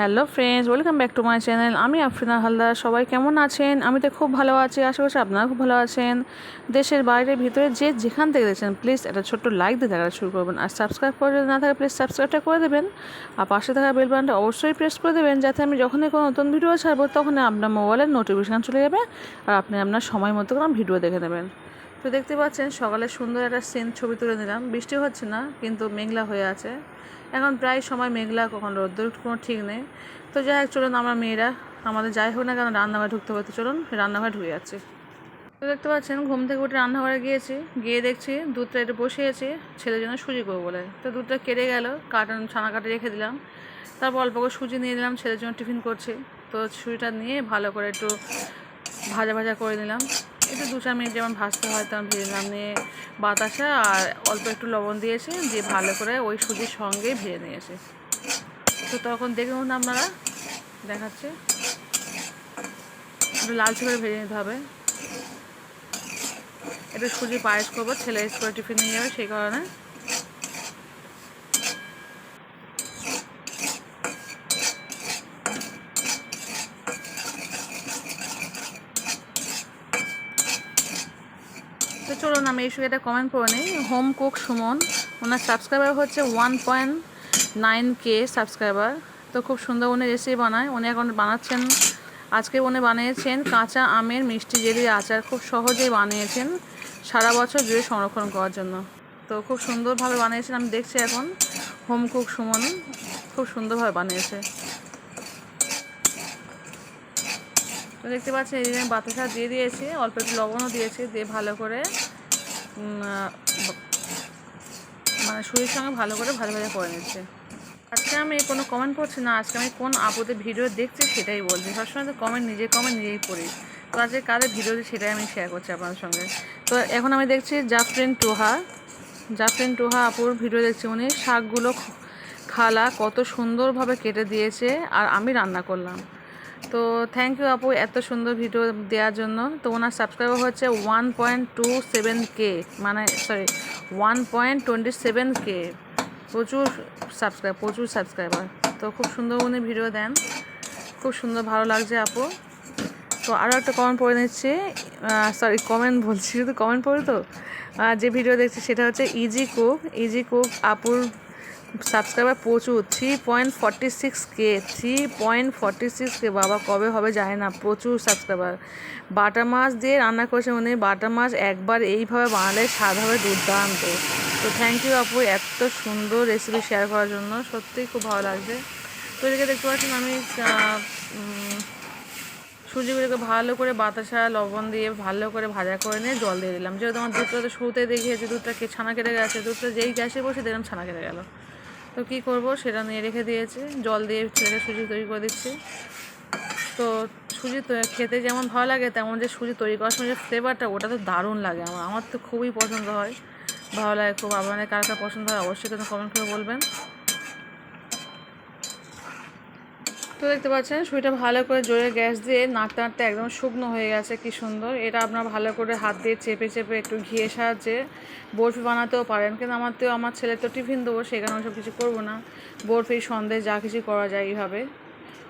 Hello friends, welcome back to my channel. আমি আফরিনা হালদার। সবাই কেমন আছেন? আমি তো খুব ভালো আছি। আশা করছি আপনারা খুব ভালো আছেন। দেশের বাইরে, ভিতরে যে যেখান থেকে দেখছেন প্লিজ একটা ছোট্ট লাইক দিয়ে দেখা শুরু করবেন। আর সাবস্ক্রাইব করে না থাকে প্লিজ সাবস্ক্রাইবটা করে দেবেন। আর পাশে থাকা বেল বাটনটা অবশ্যই প্রেস করে দেবেন, যাতে আমি যখনই কোনো নতুন ভিডিও ছাড়বো তখন আপনার মোবাইলের নোটিফিকেশান চলে যাবে আর আপনি আপনার সময় মতো করে ভিডিও দেখে নেবেন। তো দেখতে পাচ্ছেন, সকালে সুন্দর একটা সিন ছবি তুলে নিলাম। বৃষ্টি হচ্ছে না, কিন্তু মেঘলা হয়ে আছে। এখন প্রায় সময় মেঘলা, কখন রোদ্দুর কোনো ঠিক নেই। তো যাই হোক, চলুন আমরা মেয়েরা, আমাদের যাই হোক না কেন, রান্নাঘরে ঢুকতে হবে তো চলুন রান্নাঘরে ঢুকে যাচ্ছি। তো দেখতে পাচ্ছেন, ঘুম থেকে উঠে রান্নাঘরে গিয়েছি, গিয়ে দেখছি দুধটা একটু বসিয়েছি ছেলের জন্য সুজি করব বলে। তো দুধটা কেটে গেল কাটন ছানা কাটে রেখে দিলাম। তারপর অল্প করে সুজি নিয়ে নিলাম, ছেলের জন্য টিফিন করছি। তো সুজিটা নিয়ে ভালো করে একটু ভাজা ভাজা করে নিলাম। একটু দু চার মিনিট যেমন ভাজতে হয় তেমন ভেজে নিলাম। নিয়ে বাতাসা আর অল্প একটু লবণ দিয়েছে, দিয়ে ভালো করে ওই সুজির সঙ্গেই ভেজে নিয়েছে। তো তখন দেখুন আপনারা, দেখাচ্ছে। একটু লালচে করে ভেজে নিতে হবে। একটু সুজি পায়েস করব, ছেলে স্কুলে টিফিন নিয়ে যাবে সেই কারণে। তো চলুন, আমি এই এটা কমেন্ট করে নিই। হোম কুক সুমন, ওনার সাবস্ক্রাইবার হচ্ছে one point nine K subscriber তো খুব সুন্দর উনি রেসিপি বানায়। উনি এখন বানাচ্ছেন, আজকে উনি বানিয়েছেন কাঁচা আমের মিষ্টি জেলি আচার। খুব সহজেই বানিয়েছেন, সারা বছর জুড়ে সংরক্ষণ করার জন্য। তো খুব সুন্দরভাবে বানিয়েছেন, আমি দেখছি এখন। হোম কুক সুমন খুব সুন্দরভাবে বানিয়েছে। তো দেখতে পাচ্ছি এই যে বাতাসা দিয়ে দিয়েছি, অল্প একটু লবণও দিয়েছি, দিয়ে ভালো করে মানে সুজির সঙ্গে ভালো করে ভাজা ভাজা করে নিচ্ছে। আজকে আমি কোনো কমেন্ট পড়ছি না, আজকে আমি কোন আপুদের ভিডিও দেখছি সেটাই বলছি। সবসময় তো কমেন্ট নিজে কমেন্ট নিজেই পড়ি। তো আজকে কাদের ভিডিও সেটাই আমি শেয়ার করছি আপনার সঙ্গে। তো এখন আমি দেখছি জাফরিন টোহা জাফরিন টোহা আপুর ভিডিও দেখছি উনি, শাকগুলো খালা কত সুন্দরভাবে কেটে দিয়েছে, আর আমি রান্না করলাম। তো থ্যাংক ইউ আপু এত সুন্দর ভিডিও দেওয়ার জন্য। তো ওনার সাবস্ক্রাইবার হচ্ছে one point two seven K মানে sorry one point twenty seven K প্রচুর সাবস্ক্রাইব প্রচুর সাবস্ক্রাইবার তো খুব সুন্দর উনি ভিডিও দেন। খুব সুন্দর, ভালো লাগছে আপু। তো আরও একটা কমেন্ট পড়ে নিচ্ছি। সরি কমেন্ট বলছি, শুধু কমেন্ট পড়ি তো? যে ভিডিও দেখছি সেটা হচ্ছে ইজি কুক ইজি কুক আপুর সাবস্ক্রাইবার প্রচুর। Three point forty six K three point forty six K বাবা, কবে হবে যায় না, প্রচুর সাবস্ক্রাইবার বাটা মাছ দিয়ে রান্না করেছে উনি বাটা মাছ একবার এইভাবে বানালে স্বাদ হবে দুর্দান্ত। তো থ্যাংক ইউ আপু এত সুন্দর রেসিপি শেয়ার করার জন্য, সত্যিই খুব ভালো লাগছে। তো এদিকে দেখতে পাচ্ছেন আমি সুজিগুলোকে ভালো করে বাতাসা, লবণ দিয়ে ভালো করে ভাজা করে নিয়ে জল দিয়ে দিলাম। যেহেতু আমার দুধটা তো শুরুতেই দেখিয়েছি, দুধটা কে ছানা কেটে গেছে, দুধটা যেই গ্যাসে বসে দেখলাম ছানা কেটে গেল। তো কী করব সেটা নিয়ে রেখে দিয়েছে। জল দিয়ে ছেলেকে সুজি তৈরি করে দিচ্ছি। তো সুজি খেতে যেমন ভালো লাগে, তেমন যে সুজি তৈরি করার সময় যে ফ্লেভারটা ওটা তো দারুণ লাগে আমার। আমার তো খুবই পছন্দ হয়। ভালো লাগে, খুব আপনাদের কার কার পছন্দ হয় অবশ্যই কিন্তু কমেন্ট করে বলবেন। তো দেখতে পাচ্ছেন, সুইটা ভালো করে জোরে গ্যাস দিয়ে নাড়তে নাড়তে একদম শুকনো হয়ে গেছে, কি সুন্দর। এটা আপনার ভালো করে হাত দিয়ে চেপে চেপে একটু ঘিয়ে সাহায্যে বরফি বানাতেও পারেন। কিন্তু আমার তো, আমার ছেলে তো টিফিন দেবো সেখানে সব কিছু করব না। বরফি, সন্দেশ, যা কিছু করা যায় এইভাবে।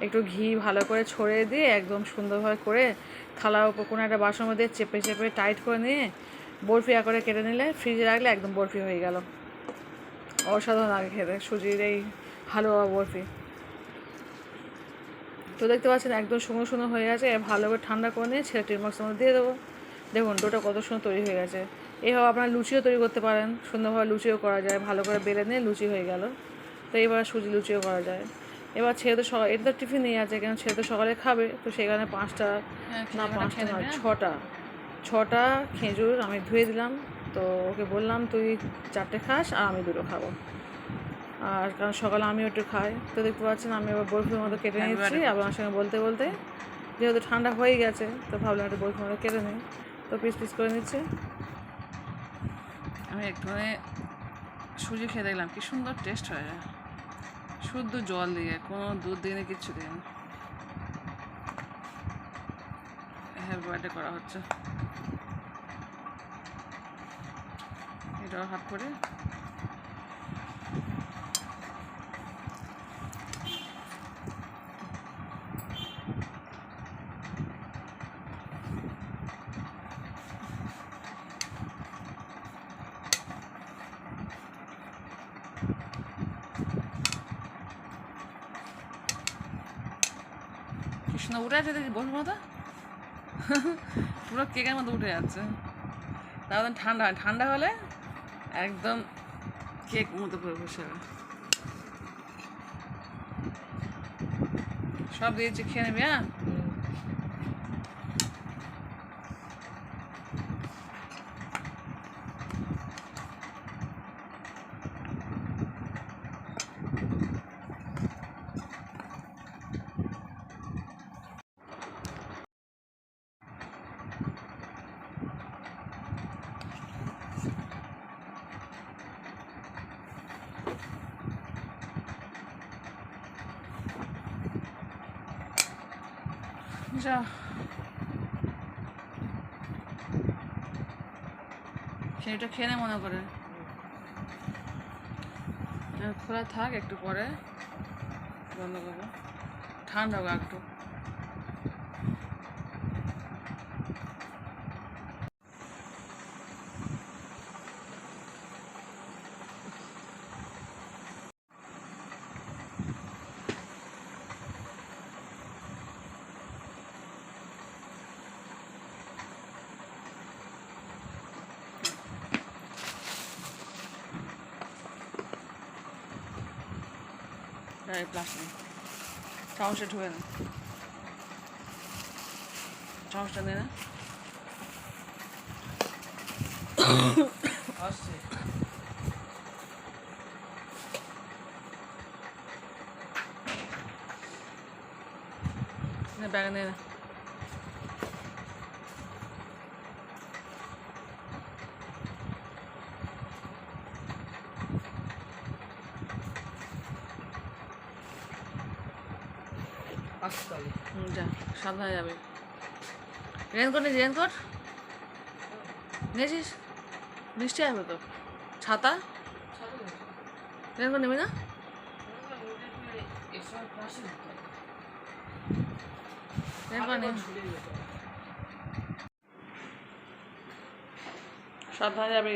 একটু ঘি ভালো করে ছড়িয়ে দিয়ে একদম সুন্দরভাবে করে থালার উপর কোনো একটা বাসন মধ্যে চেপে চেপে টাইট করে নিয়ে বরফি আকারে কেটে নিলে ফ্রিজে রাখলে একদম বরফি হয়ে গেল। অসাধারণ আগে খেতে, সুজির এই হালুয়া বরফি। তো দেখতে পাচ্ছেন একদম শুকনো শুকনো হয়ে গেছে। এবার ভালো করে ঠান্ডা করে নিয়ে ছেলে টির মশলার মধ্যে দিয়ে দেবো। দেখুন ডোটা কত সুন্দর তৈরি হয়ে গেছে। এইভাবে আপনারা লুচিও তৈরি করতে পারেন। সুন্দরভাবে লুচিও করা যায় ভালো করে বেলে নিয়ে লুচি হয়ে গেল। তো এবার সুজি লুচিও করা যায়। এবার ছেলে তো সকাল এটা তো টিফিন নিয়ে আছে কেন ছেলে তো সকালে খাবে। তো সেখানে পাঁচটা না পাঁচটা নয় ছটা। ছটা খেজুর আমি ধুয়ে দিলাম। তো ওকে বললাম তুই চারটে খাস আর আমি দুটো খাব। আর কারণ সকালে আমিও একটু খাই। তো দেখতে পাচ্ছেন আমি আবার বরফির মতো কেটে নিচ্ছি। আপনার সঙ্গে বলতে বলতে যেহেতু ঠান্ডা হয়ে গেছে তো ভাবলাম একটু বরফির মতো কেটে নিই। তো পিস পিস করে নিচ্ছে। আমি একটুখানি সুজি খেয়ে দেখলাম কি সুন্দর টেস্ট হয়ে যায়। শুদ্ধ জল দিয়ে কোনো দুধ দিয়ে কিচ্ছু দিয়ে না। হেয়ার বয়েটে করা হচ্ছে। এটাও হাত করে। কৃষ্ণ উঠে আছে দেখি, বসবো মতো পুরো কেকের মতো উঠে যাচ্ছে। তাও ঠান্ডা। ঠান্ডা হলে একদম কেক মতো করে বসে হবে। সব দিয়েছি, খেয়ে নেবে হ্যাঁ? যা সেটা খেয়ে নে মনে করে খোলা থাক একটু পরে বন্ধ করব ঠান্ডা হোক একটু প্লাস্টিক। চামচটা ঢুকে না। চামচটা নে না। আসছে। ব্যাগে না। আসছে তাহলে হুম, যা সাবধানে যাবে। রেনকোট নিয়েছিস রেনকোট? নিয়েছিস? বৃষ্টি আসবে তো। ছাতা? রেনকোট নিবি না? সাবধানে যাবে।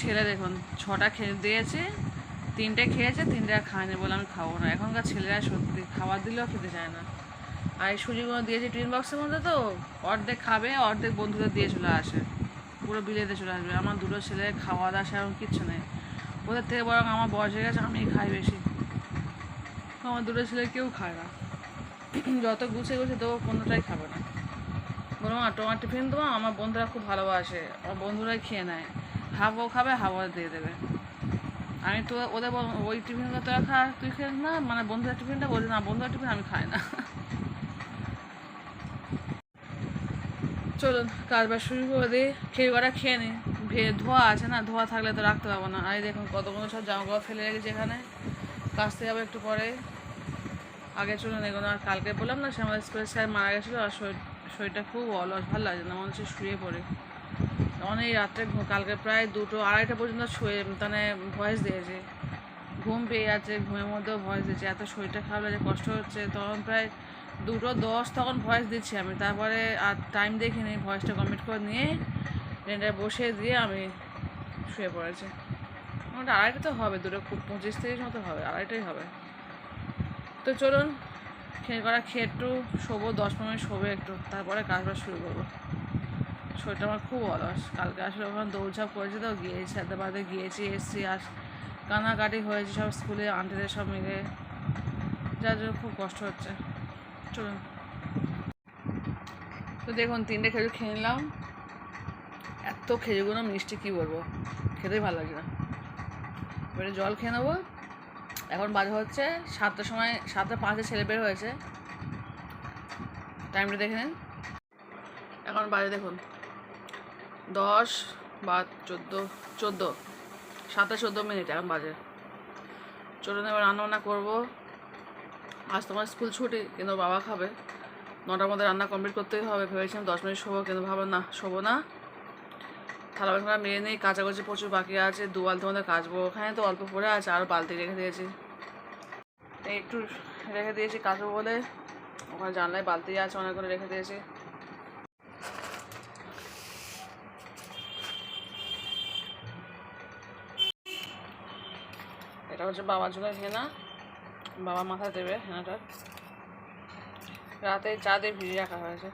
ছেলে দেখুন, ছটা খেয়ে দিয়েছে, তিনটে খেয়েছে, তিনটে আর খায়নি বলে আমি খাব না। এখনকার ছেলেরা সত্যি খাবার দিলেও খেতে চায় না। আর এই সুজিগুলো দিয়েছে টিন বক্সের মধ্যে তো, অর্ধেক খাবে, অর্ধেক বন্ধুদের দিয়ে চলে আসে। পুরো বিলেতে চলে আসবে। আমার দুটো ছেলে খাওয়া দাওয়া সেরকম কিচ্ছু নেই। ওদের থেকে বরং আমার বয়স হয়ে গেছে আমি খাই বেশি। আমার দুটো ছেলে কেউ খায় না। যত গুছে গুছে দেবো, কোনোটাই খাবে না। বললাম আর তোমার টিফিন দেবো, আমার বন্ধুরা খুব ভালোবাসে। আমার বন্ধুরাই খেয়ে নেয়। হাফ ও খাবে হাফ দিয়ে দেবে। আমি তো ওদের ওই টিফিনগুলো তোরা খা তুই খেয়ে না মানে বন্ধুরা টিফিনটা বলি না বন্ধুরা টিফিন আমি খাই না। চলুন কারবার শুরু করে দিই। খেয়ে কটা খেয়ে নিই ভে- ধোয়া আছে না, ধোয়া থাকলে তো রাখতে পারব না। আর দেখুন কতগুলো সব জামা কাপড় ফেলে রেখেছি এখানে। কাচতে যাব একটু পরে। আগে চলুন এগুলো আর কালকে বললাম না সে আমাদের স্কুলের স্যার মারা গেছিল, আর শরীর, শরীরটা খুব অলস, ভালো লাগছে না, মনে হচ্ছে শুয়ে পড়ে। অনেক রাত্রে কালকে প্রায় দুটো আড়াইটা পর্যন্ত শুয়ে মানে ভয়েস দিয়েছে। ঘুম পেয়ে যাচ্ছে, ঘুমের মধ্যেও ভয়েস দিচ্ছে এত শরীরটা খারাপ লাগছে, কষ্ট হচ্ছে। তখন প্রায় দুটো দশ তখন ভয়েস দিচ্ছি আমি। তারপরে আর টাইম দেখিনি ভয়েসটা কমপ্লিট করে নিয়ে ট্রেনটা বসে দিয়ে আমি শুয়ে পড়েছি। মোটামুটি আড়াইটা তো হবে, দুটো খুব পঁচিশ তিরিশ মতো হবে, আড়াইটাই হবে। তো চলুন, খেয়ে করা খেয়ে একটু শোবো, দশ পনেরো শোবে একটু। তারপরে কাজবাজ শুরু করব। শরীরটা আমার খুব অলস। কালকে আসলে ওখানে দৌড়ঝাঁপ করেছি তো গিয়েছি সাথে বাদে গিয়েছি, এসছি আর কানাকাটি হয়েছে সব স্কুলে আন্টিদের সব মিলে। যার জন্য খুব কষ্ট হচ্ছে। চলুন। তো দেখুন, তিনটে খেজুর খেয়ে নিলাম। এত খেজুরগুলো মিষ্টি কী বলব? খেতেই ভালো লাগছে না। এবারে জল খেয়ে নেব। এখন বাজে হচ্ছে সাতটার সময়, সাতটা পাঁচে ছেলে বের হয়েছে। টাইমটা দেখে নিন। এখন বাজে দেখুন। দশ বা চোদ্দ চোদ্দ সাতটা চোদ্দ মিনিট এখন বাজে। চলুন এবার রান্না বান্না করব। আজ তোমার স্কুল ছুটি, কিন্তু বাবা খাবে। নটার মধ্যে রান্না কমপ্লিট করতেই হবে। ভেবেছিলাম দশ মিনিট শোবো, কিন্তু ভাবো না, শোবো না। থালা বাসনটা মেয়ে নেই, কাচাকুচি প্রচুর বাকি আছে দু বালতি মধ্যে কাচবো। ওখানে তো অল্প পড়ে আছে আরও বালতি রেখে দিয়েছি। একটু রেখে দিয়েছি কাচবো বলে। ওখানে জানলায় বালতি আছে অনেক করে রেখে দিয়েছি। হচ্ছে বাবার জন্য হেনা বাবা মাথা দেবে হেনাটা। রাতে চা দিয়ে ভিজিয়ে রাখা হয়েছে।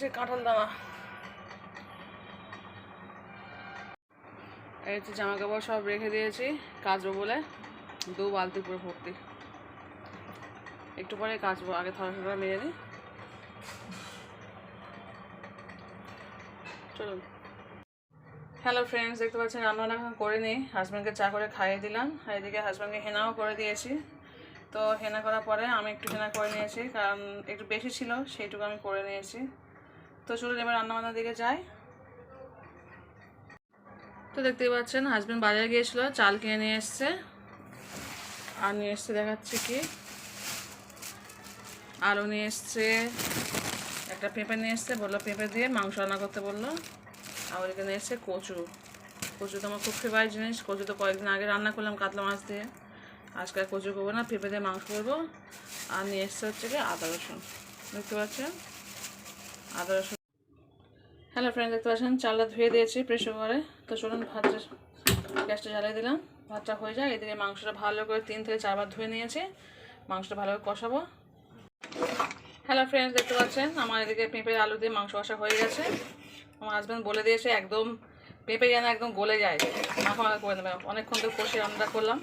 যে কাঁঠাল দানা। এই হচ্ছে জামা কাপড় সব রেখে দিয়েছি, কাচবো বলে। দু বালতি পুরো ভর্তি। একটু পরে কাচবো, আগে থালা মেরে নিই। চলুন। হ্যালো ফ্রেন্ডস দেখতে পাচ্ছেন রান্না এখন করে নিই হাজব্যান্ডকে চা করে খাইয়ে দিলাম। এদিকে হাজব্যান্ডকে হেনাও করে দিয়েছি। তো হেনা করার পরে আমি একটু হেনা করে নিয়েছি, কারণ একটু বেশি ছিল, সেইটুকু আমি করে নিয়েছি। তো চলুন এবার রান্নাবান্নার দিকে যাই। তো দেখতেই পাচ্ছেন হাজব্যান্ড বাজারে গিয়েছিল, চাল কিনে নিয়ে এসছে। আর নিয়ে এসছে, দেখাচ্ছে কি। আলু নিয়ে এসছে, একটা পেঁপে নিয়ে এসছে, বলল পেঁপে দিয়ে মাংস রান্না করতে বলল। আর এখানে এসছে কচু। কচু তো আমার খুব ফেভারিট জিনিস। কচু তো কয়েকদিন আগে রান্না করলাম কাতলা মাছ দিয়ে। আজকে কচু করব না, পেঁপে দিয়ে মাংস করব। আর নিয়ে এসছে হচ্ছে কি আদা রসুন। দেখতে পাচ্ছেন? আদা রসুন। হ্যালো ফ্রেন্ড দেখতে পাচ্ছেন? চালটা ধুয়ে দিয়েছি প্রেশার কুকারে তো চলুন ভাতটা, গ্যাসটা জ্বালিয়ে দিলাম। ভাতটা হয়ে যায় এদিকে মাংসটা ভালো করে তিন থেকে চারবার ধুয়ে নিয়েছি। মাংসটা ভালো করে কষাবো। হ্যালো ফ্রেন্ডস দেখতে পাচ্ছেন? আমার এদিকে পেঁপে আলু দিয়ে মাংস কষা হয়ে গেছে। আমার হাজব্যান্ড বলে দিয়েছে একদম পেঁপে যেন একদম গলে যায়। মাখা মাখা করে নেবে অনেকক্ষণ তো কষে রান্না করলাম।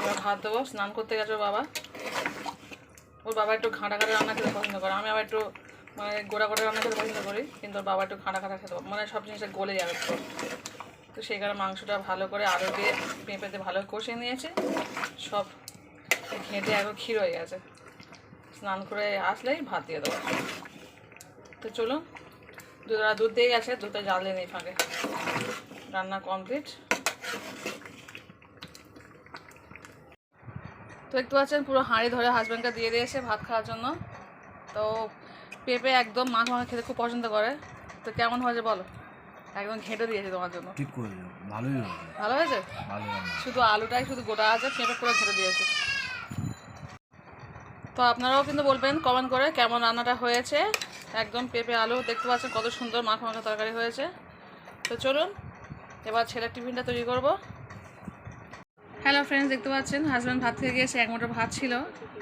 এবার ভাত দেবো, স্নান করতে গেছে বাবা। ওর বাবা একটু ঘাঁটা ঘাঁটা রান্না খেতে পছন্দ করে, আমি আবার একটু মানে গোড়া গোড়া রান্না খেতে পছন্দ করি, কিন্তু ওর বাবা একটু ঘাঁটা ঘাঁটা খেতে মানে সব জিনিসটা গলে যাবে তো তো সেই কারণে মাংসটা ভালো করে আলু দিয়ে পেঁপে দিয়ে ভালো কষিয়ে নিয়েছে। সব ঘেঁটে একবার ক্ষীর হয়ে গেছে। স্নান করে আসলেই ভাত দিয়ে দেবো। তো চলুন দুধরা দুধ দিয়ে গেছে দুধটা জাল দিয়ে নেই ফাঁকে। রান্না কমপ্লিট তো দেখতে পাচ্ছেন পুরো হাঁড়ি ধরে হাজব্যান্ডকে দিয়ে দিয়েছে ভাত খাওয়ার জন্য। তো পেঁপে একদম মাছ মাখা খেতে খুব পছন্দ করে। তো কেমন হয়েছে বলো? একদম ঘেঁটে দিয়েছে তোমার জন্য। ঠিক করে ভালোই হবে ভালো হয়েছে? শুধু আলুটাই শুধু গোটা আছে পেঁপে পুরো ঘেঁটে দিয়েছে। তো আপনারাও কিন্তু বলবেন কমেন্ট করে কেমন রান্নাটা হয়েছে। একদম পেঁপে, আলু, দেখতে পাচ্ছেন কত সুন্দর মাখা মাখা তরকারি হয়েছে। তো চলুন, এবার ছেলের টিফিনটা তৈরি করব। হ্যালো ফ্রেন্ডস দেখতে পাচ্ছেন হাজব্যান্ড ভাত খেয়ে গিয়েছে এক মুঠো ভাত ছিল।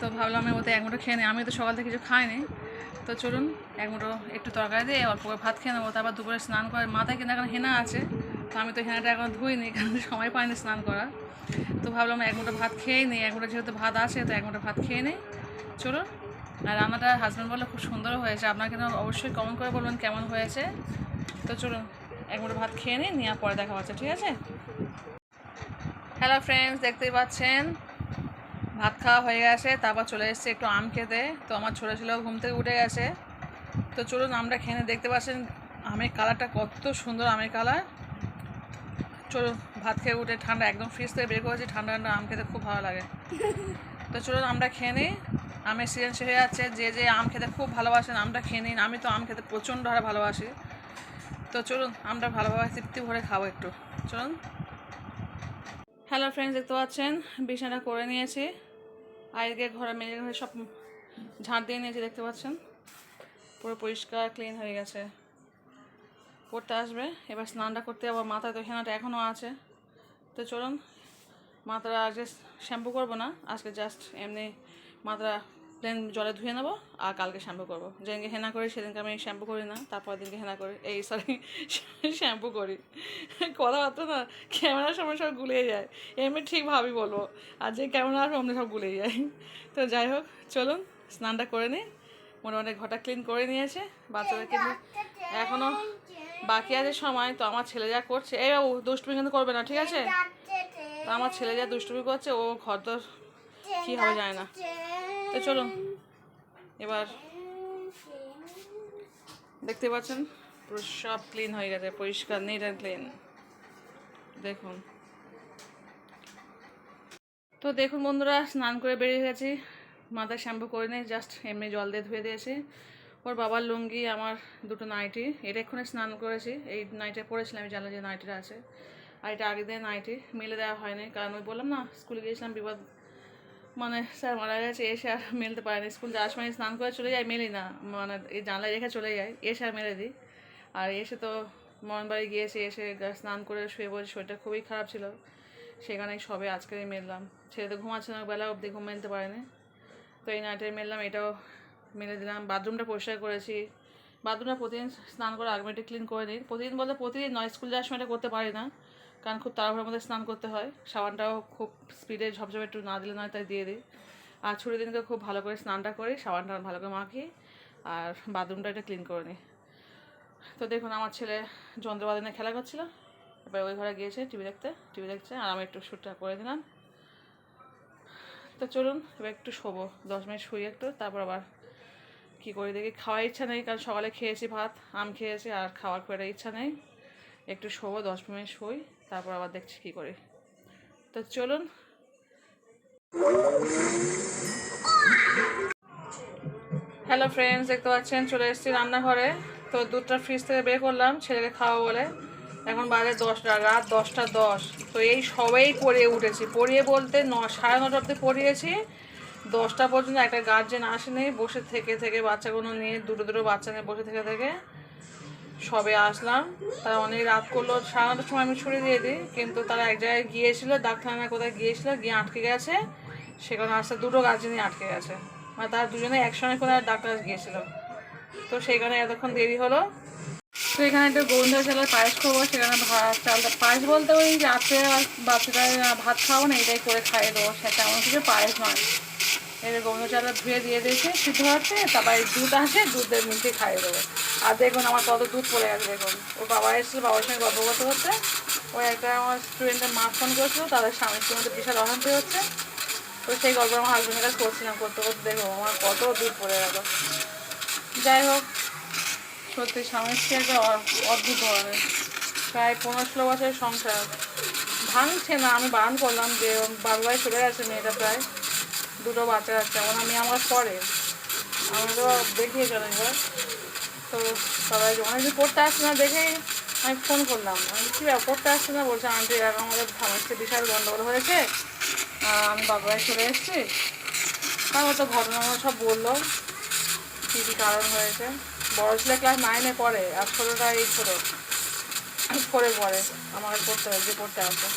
তো ভাবলাম আমি ওতে এক মুঠো খেয়ে নিই। আমি তো সকাল থেকে কিছু খাইনি তো চলুন এক মুঠো একটু তরকারি দিয়ে অল্প করে ভাত খেয়ে নেব। তারপর দুপুরে স্নান করে মাথায় কিন্তু এখন হেনা আছে। তো আমি তো হেনাটা এখন ধুইনি, কারণ সময় পাইনি স্নান করার। তো ভাবলাম এক মুঠো ভাত খেয়েই নিই। এক মুঠো যেহেতু ভাত আছে, তো এক মুঠো ভাত খেয়ে নিই। চলুন আর রান্নাটা হাজব্যান্ড বলল, খুব সুন্দর হয়েছে। আপনার কিন্তু অবশ্যই কমেন্ট করে বলবেন কেমন হয়েছে। তো চলুন, এক মুঠো ভাত খেয়ে নিই, নিয়ে পরে দেখা হচ্ছে, ঠিক আছে? হ্যালো ফ্রেন্ডস দেখতেই পাচ্ছেন? ভাত খাওয়া হয়ে গেছে, তারপর চলে এসেছে একটু আম খেতে। তো আমার ছোটো ছিল ঘুম থেকে উঠে গেছে। তো চলুন আমরা খেয়ে। দেখতে পাচ্ছেন আমের কালারটা কত সুন্দর আমের কালার চলুন, ভাত খেয়ে উঠে ঠান্ডা একদম ফ্রিজ থেকে বের করেছি, ঠান্ডা ঠান্ডা আম খেতে খুব ভালো লাগে। তো চলুন আমরা খেয়ে নিই। আমের সিজন শেষ হয়ে যাচ্ছে যে যে আম খেতে খুব ভালোবাসেন, আমটা খেয়ে নিন। আমি তো আম খেতে প্রচণ্ড হারে ভালোবাসি। তো চলুন আমরা ভালোভাবে তৃপ্তি ভরে খাব একটু। চলুন। হ্যালো ফ্রেন্ডস দেখতে পাচ্ছেন? বিছানাটা করে নিয়েছি। এদিকে ঘরে মেয়ে ঘরে সব ঝাঁট দিয়ে নিয়েছি, দেখতে পাচ্ছেন? পুরো পরিষ্কার ক্লিন হয়ে গেছে। করতে আসবে। এবার স্নানটা করতে যাব। মাথায় তো হেনাটা এখনও আছে। তো চলুন, মাথাটা আজকে শ্যাম্পু করব না। আজকে জাস্ট এমনি মাথাটা প্লেন জলে ধুয়ে নেব আর কালকে শ্যাম্পু করব। যেদিনকে হেনা করি সেদিনকে আমি শ্যাম্পু করি না তারপর দিনকে হেনা করি। এই সরি শ্যাম্পু করি। কথাবার্তা না ক্যামেরার সময় সব গুলিয়ে যায়। এমনি ঠিক ভাবি বলব আর যে ক্যামেরা আসবে অমনি সব গুলিয়ে যায়। তো যাই হোক চলুন স্নানটা করে নিই। মোটামুটি ঘরটা ক্লিন করে নিয়েছে। বাচ্চাদের কিন্তু এখনও বাকি আছে সময় তো আমার ছেলে যা করছে এই বাবু দুষ্টুমি কিন্তু করবে না ঠিক আছে? তো আমার ছেলে যা দুষ্টুমি করছে ও ঘর তো কী হবে যায় না। তো চলুন এবার দেখতে পাচ্ছেন পুরো সব ক্লিন হয়ে গেছে পরিষ্কার নিট অ্যান্ড ক্লিন দেখুন। তো দেখুন বন্ধুরা স্নান করে বেরিয়ে গেছি। মাথায় শ্যাম্পু করে নিই জাস্ট এমনি জল দিয়ে ধুয়ে দিয়েছি। ওর বাবার লুঙ্গি আমার দুটো নাইটি এটা এক্ষুনি স্নান করেছি। এই নাইটে পরেছিলাম আমি জানলাম যে নাইটিটা আছে। আর এটা আগে দিয়ে নাইটি মেলে দেওয়া হয়নি। কারণ ওই বললাম না স্কুলে গিয়েছিলাম বিপদ মানে স্যার মারা গেছে, এসে আর মেলতে পারেনি। স্কুল যাওয়ার সময় স্নান করে চলে যায়, মেলি না। মানে এই জানলায় রেখে চলে যায়, এসে আর মেলে দিই আর এসে তো মোহনবাড়ি গিয়েছে, এসে স্নান করে শুয়ে বসে শরীরটা খুবই খারাপ ছিল। সেখানে সবে আজকে মেললাম। ছেলে তো ঘুমাচ্ছে না, বেলা অবধি ঘুম মেলতে পারেনি। তো এই নাইটে মেললাম, এটাও মেলে দিলাম। বাথরুমটা পরিষ্কার করেছি। বাথরুমটা প্রতিদিন স্নান করে আগমেটে ক্লিন করে নিই প্রতিদিন বলতে প্রতিদিন নয়, স্কুল যাওয়ার সময় এটা করতে পারি না। কারণ খুব তাড়াহুড়োর মধ্যে স্নান করতে হয়। সাবানটাও খুব স্পিডে ঝপঝপে একটু না দিলে নয় তাই দিয়ে দিই। আর ছুটির দিনকে খুব ভালো করে স্নানটা করি, সাবানটা ভালো করে মাখি আর বাথরুমটা এটা ক্লিন করে নিই। তো দেখুন, আমার ছেলে যন্ত্রপাতি নিয়ে খেলা করছিল। এবার ওই ঘরে গিয়েছে টিভি দেখতে টিভি দেখছে আর আমি একটু শ্যুটটা করে দিলাম। তো চলুন, এবার একটু শোবো। দশ মিনিট শুই একটু, তারপর আবার কী করি দেখি। খাওয়ার ইচ্ছা নেই, কারণ সকালে খেয়েছি ভাত, আম খেয়েছি আর খাওয়ার খুব একটা ইচ্ছা নেই। একটু শোবো, দশ মিনিট শুই। তারপর আবার দেখছি কী করি। তো চলুন। হ্যালো ফ্রেন্ডস দেখতে পাচ্ছেন, চলে এসেছি রান্নাঘরে। তো দুধটা ফ্রিজ থেকে বের করলাম, ছেলেকে খাওয়া বলে। এখন বাজে দশটা, রাত দশটা দশ। তো এই সবেই পড়িয়ে উঠেছি। পড়িয়ে বলতে ন, সাড়ে নটা অব্দি পড়িয়েছি। দশটা পর্যন্ত একটা গার্জেন আসেনি, বসে থেকে থেকে বাচ্চাগুলো নিয়ে, দুটো দুটো বাচ্চা নিয়ে বসে থেকে থেকে। সবে আসলাম। তারা অনেক রাত করল নটার সময় আমি ছুটি দিয়ে দিই, কিন্তু তারা এক জায়গায় গিয়েছিল ডাক্তারখানায় কোথায় গিয়েছিল, গিয়ে আটকে গেছে। সেখানে আসতে দুটো গার্জেনই আটকে গেছে। মানে তারা দুজনে একসঙ্গে করে ডাক্তার গিয়েছিল। তো সেইখানে এতক্ষণ দেরি হলো। তো এখানে একটু গোবিন্দ চালের পায়েস খাব, সেখানে ভাত, চালটা পায়েস বলতে ওই রাত্রে আর বাচ্চাটা ভাত খাব না, এটাই করে খাইয়ে দেবো। সে তেমন কিছু পায়েস নয়। এই গোবিন্দ চালটা ধুয়ে দিয়ে দিয়েছে, সিদ্ধ হচ্ছে, তারপর দুধ আসে দুধের মিশে খাইয়ে দেবো। আর দেখুন আমার কত দুধ পড়ে গেছে দেখুন। ও বাবা এসেছিল, বাবার সঙ্গে গল্প করতে করতে। ওই একটা আমার স্টুডেন্টের মা ফোন করেছিল, তাদের স্বামীর মধ্যে বিশাল অশান্তি হচ্ছে। তো সেই গল্প আমার হাজবেন্ডের কাছে করছিলাম, করতে করতে দেখো, আমার কত দুধ পড়ে গেল। যাই হোক, সত্যি স্বামীর স্ত্রী একটা অদ্ভুত ধরনের। প্রায় পনেরো ষোলো বছরের সংসার। ভাঙছে না, আমি বারণ করলাম যে বারবার চলে গেছে মেয়েটা প্রায়। দুটো বাচ্চা আছে, এখন আমি আমার পরে। আমি তো দেখিয়েছি অনেকবার তো সবাই অনেকদিন পড়তে আসছে না, দেখেই আমি ফোন করলাম। আমি কী পড়তে আসছে না? বলছে, আন্টি এরকম আমাদের স্বামীর বিশাল গন্ডগোল হয়েছে। আমি বাবাই চলে এসেছি। তারপর তো ঘটনাগুলো সব বলল, কী কী কারণ হয়েছে। বড় ছেলে ক্লাস নাইনে পড়ে, আর ছোটোটা এই ছোটো করে পড়ে। আমার পড়তে যে পড়তে আসে।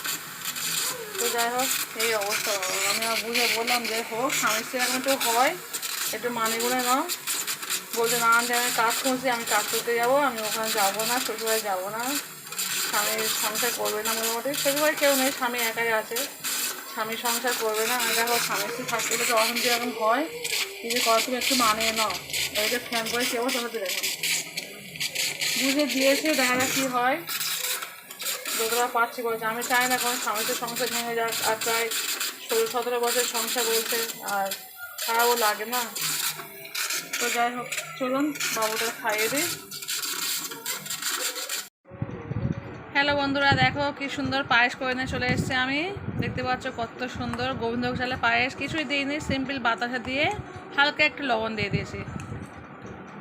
তো যাই হোক, এই অবস্থা আমি আর বুঝে বললাম, যে হোক স্বামী এখন একটু হয়, একটু মানি গুনে নাও। বলছে, না আনতে আমি কাজ করছি, আমি কাজ করতে যাব, আমি ওখানে যাব না, শ্বশুরবাড়ি যাব না। স্বামী সংসার করবে না মোটামুটি। শ্বশুরবাড়ি কেউ নেই, স্বামী একাই আছে। স্বামী সংসার করবে না। আমি দেখো, স্বামী স্ত্রী থাকতে গেলে তো অশান্তি এরকম হয় কিছু করার তুমি একটু মানিয়ে নাও। এইটা ফ্যান করে কেউ হতে দেখুন বুঝে দিয়েছে, দেখা যাক কী হয়। যতটা পারছি করেছে। আমি চাই না কোনো স্বামীতে সংসার ভেঙে যাক, আর প্রায় ষোলো সতেরো বছর সংসার বলছে, আর খারাপও লাগে না। তো যাই হোক, চলুন বাবুটা খাইয়ে দিই। হ্যালো বন্ধুরা, দেখো কি সুন্দর পায়েস করে নিয়ে চলে এসেছি আমি। দেখতে পাচ্ছ কত সুন্দর গোবিন্দভোগ চালে পায়েস। কিছুই দিইনি সিম্পল বাতাসা দিয়ে হালকা একটু লবণ দিয়ে দিয়েছি।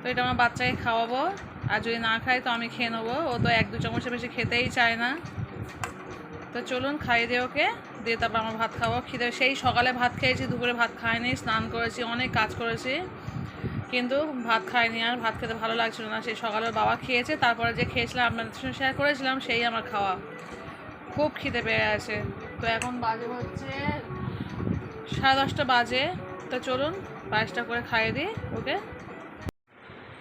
তো এটা আমার বাচ্চাকে খাওয়াবো। আর যদি না খাই তো আমি খেয়ে নেব। ও তো এক দু চামচের বেশি খেতেই চায় না। তো চলুন খাইয়ে দিয়ে ওকে। দিয়ে তারপর আমার ভাত খাব। খিদে সেই সকালে ভাত খেয়েছি, দুপুরে ভাত খাইনি, স্নান করেছি, অনেক কাজ করেছি। কিন্তু ভাত খাইনি আর ভাত খেতে ভালো লাগছিল না। সেই সকালে বাবা খেয়েছে, তারপরে যে খেয়েছিলাম, আপনাদের সঙ্গে শেয়ার করেছিলাম, সেই আমার খাওয়া। খুব খিদে পেয়ে আছে তো এখন বাজে হচ্ছে সাড়ে দশটা বাজে। তো চলুন, পায়েসটা করে খাইয়ে দিই ওকে।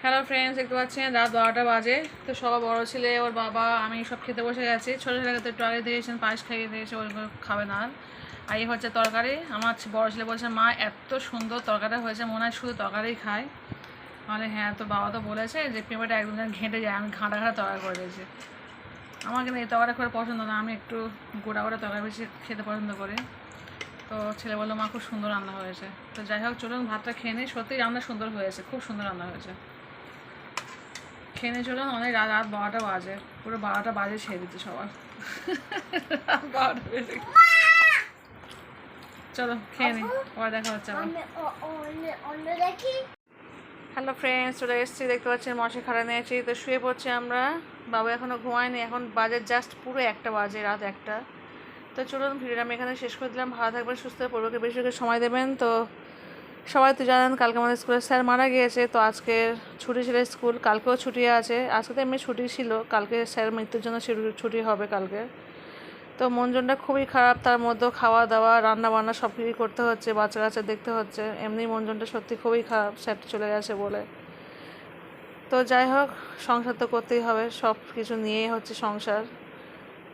হ্যালো ফ্রেন্ডস দেখতে পাচ্ছেন? রাত বারোটা বাজে। তো সবাই বড় ছেলে, ওর বাবা, আমি সব খেতে বসে গেছি। ছোটো ছেলেকে তো আগে দিয়েছেন, পায়েস খাইয়ে দিয়েছে ওইগুলো খাবে না আর। এই হচ্ছে তরকারি। আমার বড় ছেলে বলছে, মা, এত সুন্দর তরকারিটা হয়েছে, মনে হয় শুধু তরকারিই খায়। মানে হ্যাঁ তো বাবা তো বলেছে যে, পেঁপেটা একদম যেন ঘেঁটে যায়। আমি ঘাঁটা ঘাঁটা তরকারি করে দিয়েছি। আমার কিন্তু এই তরকারি করে পছন্দ না। আমি একটু গোটা গোটা তরকারি বেশি খেতে পছন্দ করি। তো ছেলে বলল, মা, খুব সুন্দর রান্না হয়েছে। তো যাই হোক, চলুন ভাতটা খেয়ে নিই। সত্যিই রান্না সুন্দর হয়েছে, খুব সুন্দর রান্না হয়েছে। খেয়ে নিয়ে চলুন অনেক রাত রাত বারোটা বাজে। পুরো বারোটা বাজে ছেড়ে দিচ্ছে সবার রাত বারোটা বেজে চলো খেয়ে নিই পরে দেখা হচ্ছে হ্যালো ফ্রেন্ডস চলে এসেছি। দেখতে পাচ্ছেন মশা খাড়া নিয়েছি। তো শুয়ে পড়ছি আমরা। বাবা এখনও ঘুমায়নি। এখন বাজে জাস্ট পুরো একটা বাজে রাত একটা। তো চলুন ভিডিওটা আমি এখানে শেষ করে দিলাম। ভালো থাকবেন সুস্থ পরিবারকে বেশি সময় দেবেন তো সবাই তো জানেন কালকে আমাদের স্কুলের স্যার মারা গিয়েছে, তো আজকে ছুটি ছিল স্কুল, কালকেও ছুটি আছে। আজকে তো এমনি ছুটি ছিল, কালকে স্যার মৃত্যুর জন্য ছুটি- হবে কালকে। তো মন জনটা খুবই খারাপ, তার মধ্যেও খাওয়া দাওয়া, রান্না বান্না সব কিছুই করতে হচ্ছে, বাচ্চা কাচ্চা দেখতে হচ্ছে। এমনি মন জনটা সত্যি খুবই খারাপ, স্যার চলে গেছে বলে। তো যাই হোক, সংসার তো করতেই হবে সব কিছু নিয়েই হচ্ছে সংসার।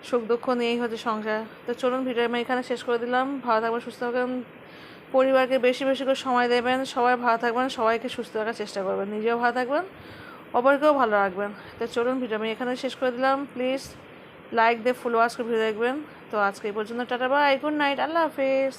সুখ দুঃখ নিয়েই হচ্ছে সংসার। তো চলুন ভিডিও আমি এখানে শেষ করে দিলাম। ভালো থাকবেন, সুস্থ থাকবেন। পরিবারকে বেশি বেশি করে সময় দেবেন, সবাই ভালো থাকবেন, সবাইকে সুস্থ রাখার চেষ্টা করবেন, নিজেও ভালো থাকবেন, অপরকেও ভালো রাখবেন। তো চলুন ভিডিও আমি এখানে শেষ করে দিলাম। প্লিজ লাইক দিয়ে ফুল ওয়াশ করে ভিডিও দেখবেন। তো আজকে এই পর্যন্ত, টাটা বাই গুড নাইট আল্লাহ হাফিজ।